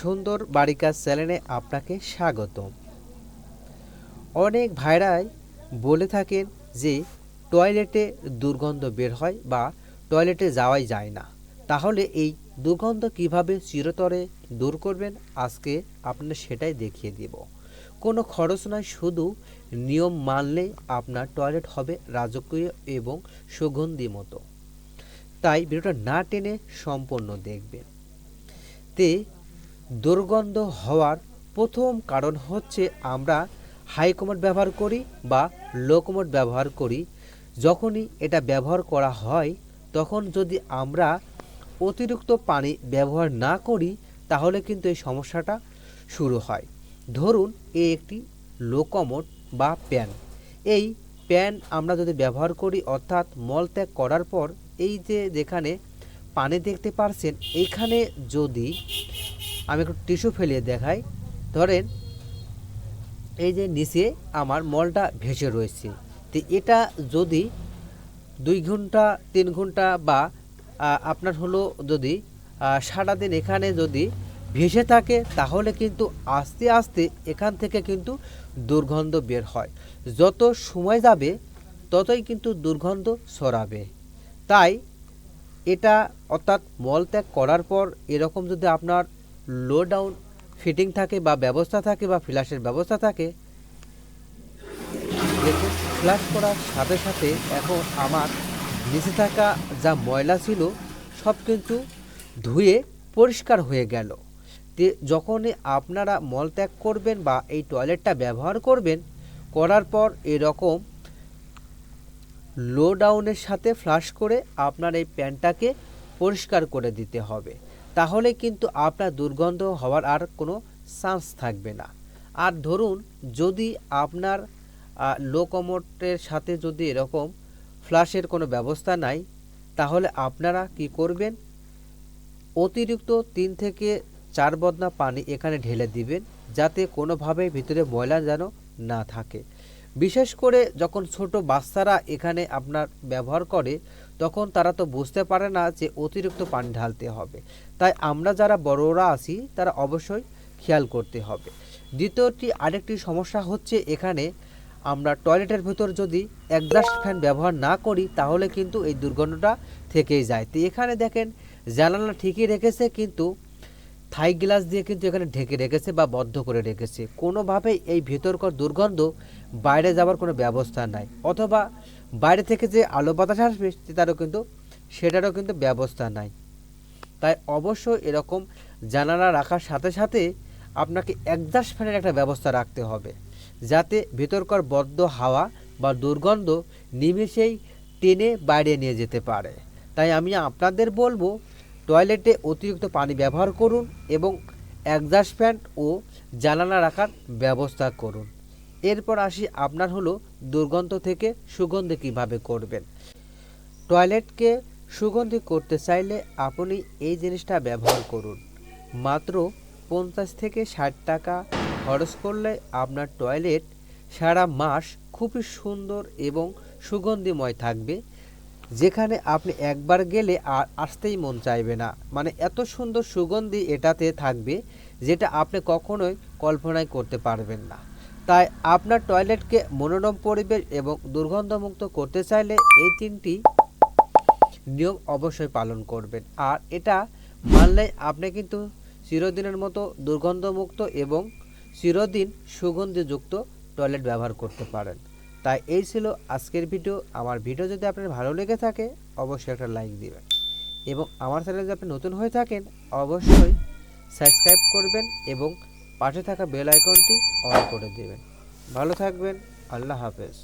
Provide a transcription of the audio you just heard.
সুন্দর বাড়িকা চ্যানেলে আপনাকে স্বাগত অনেক ভাইরাই বলে থাকেন যে, টয়লেটে দুর্গন্ধ বের হয় বা টয়লেটে যাওয়াই যায় না। তাহলে এই দুর্গন্ধ কীভাবে চিরতরে দূর করবেন? আজকে আপনার সেটাই দেখিয়ে দেব। কোনো খরচ নয়, শুধু নিয়ম মানলেই আপনার টয়লেট হবে রাজকীয় এবং সুগন্ধি মতো। তাই ভিডিওটা না টেনে সম্পূর্ণ দেখবেন। তে দুর্গন্ধ হওয়ার প্রথম কারণ হচ্ছে আমরা হাই ব্যবহার করি বা লো ব্যবহার করি। যখনই এটা ব্যবহার করা হয়, তখন যদি আমরা অতিরিক্ত পানি ব্যবহার না করি, তাহলে কিন্তু এই সমস্যাটা শুরু হয়। ধরুন এই একটি লো বা প্যান এই প্যান আমরা যদি ব্যবহার করি, অর্থাৎ মলত্যাগ করার পর, এই যে যেখানে পানি দেখতে পারছেন এইখানে যদি আমি একটু টিস্যু ফেলিয়ে দেখাই। ধরেন, এই যে নিচে আমার মলটা ভেসে রয়েছে। তো এটা যদি দুই ঘণ্টা, তিন ঘণ্টা বা আপনার হলো যদি সারাদিন এখানে যদি ভেসে থাকে, তাহলে কিন্তু আস্তে আস্তে এখান থেকে কিন্তু দুর্গন্ধ বের হয়। যত সময় যাবে, ততই কিন্তু দুর্গন্ধ ছড়াবে। তাই এটা অর্থাৎ মলত্যাগ করার পর এরকম যদি আপনার লো ডাউন ফিটিং থাকে বা ব্যবস্থা থাকে বা ফ্ল্যাশের ব্যবস্থা থাকে ফ্ল্যাশ করার সাথে সাথে এখন আমার নিচে থাকা যা ময়লা ছিল, সব কিন্তু ধুয়ে পরিষ্কার হয়ে গেল। যখনই আপনারা মলত্যাগ করবেন বা এই টয়লেটটা ব্যবহার করবেন, করার পর এরকম লো ডাউনের সাথে ফ্লাশ করে আপনার এই প্যান্টটাকে পরিষ্কার করে দিতে হবে। তাহলে কিন্তু আপনার দুর্গন্ধ হওয়ার আর কোনো চান্স থাকবে না। আর ধরুন, যদি আপনার লো কমোটের সাথে যদি এরকম ফ্লাশের কোনো ব্যবস্থা নাই, তাহলে আপনারা কি করবেন? অতিরিক্ত তিন থেকে চার বদনা পানি এখানে ঢেলে দিবেন, যাতে কোনোভাবে ভিতরে ময়লা যেন না থাকে। বিশেষ করে যখন ছোট বাচ্চারা এখানে আপনার ব্যবহার করে, তখন তারা তো বুঝতে পারে না যে অতিরিক্ত পানি ঢালতে হবে। তাই আমরা যারা বড়রা আছি, তারা অবশ্যই খেয়াল করতে হবে। দ্বিতীয়টি, আরেকটি সমস্যা হচ্ছে এখানে আমরা টয়লেটের ভিতর যদি একজাস্ট ফ্যান ব্যবহার না করি, তাহলে কিন্তু এই দুর্গন্ধটা থেকেই যায়। তো এখানে দেখেন, জানালা ঠিকই রেখেছে, কিন্তু থাই গ্লাস দিয়ে কিন্তু এখানে ঢেকে রেখেছে বা বদ্ধ করে রেখেছে। কোনোভাবেই এই ভেতরকার দুর্গন্ধ বাইরে যাওয়ার কোনো ব্যবস্থা নাই। অথবা বাইরে থেকে যে আলো বাতাস আসবে তারও কিন্তু, সেটারও কিন্তু ব্যবস্থা নাই। তাই অবশ্যই এরকম জানালা রাখার সাথে সাথে আপনাকে একজাস্ট ফ্যানের একটা ব্যবস্থা রাখতে হবে। যাতে ভেতরকার বদ্ধ হাওয়া বা দুর্গন্ধ নিমেষেই টেনে বাইরে নিয়ে যেতে পারে। তাই আমি আপনাদের বলব টয়লেটে অতিরিক্ত পানি ব্যবহার করুন এবং একজাস্ট ফ্যান ও জানালা রাখার ব্যবস্থা করুন। এরপর আসি আপনার হলো দুর্গন্ধ থেকে সুগন্ধি কীভাবে করবেন। টয়লেটকে সুগন্ধি করতে চাইলে আপনি এই জিনিসটা ব্যবহার করুন। মাত্র পঞ্চাশ থেকে ষাট টাকা খরচ করলে আপনার টয়লেট সারা মাস খুবই সুন্দর এবং সুগন্ধিময় থাকবে। যেখানে আপনি একবার গেলে আর আসতেই মন চাইবে না। মানে এত সুন্দর সুগন্ধি এটাতে থাকবে যেটা আপনি কখনোই কল্পনাই করতে পারবেন না। তাই আপনার টয়লেটকে মনোরম পরিবেশ এবং দুর্গন্ধমুক্ত করতে চাইলে এই তিনটি নিয়ম অবশ্যই পালন করবেন। আর এটা মানলে আপনি কিন্তু চিরদিনের মতো দুর্গন্ধমুক্ত এবং চিরদিন সুগন্ধিযুক্ত টয়লেট ব্যবহার করতে পারেন। তাই এই ছিল আজকের ভিডিও। আমার ভিডিও যদি আপনার ভালো লেগে থাকে, অবশ্যই একটা লাইক দিবেন। এবং আমার চ্যানেলে যদি আপনি নতুন হয়ে থাকেন, অবশ্যই সাবস্ক্রাইব করবেন এবং পাশে থাকা বেল আইকনটি অন করে দেবেন। ভালো থাকবেন, আল্লাহ হাফেজ।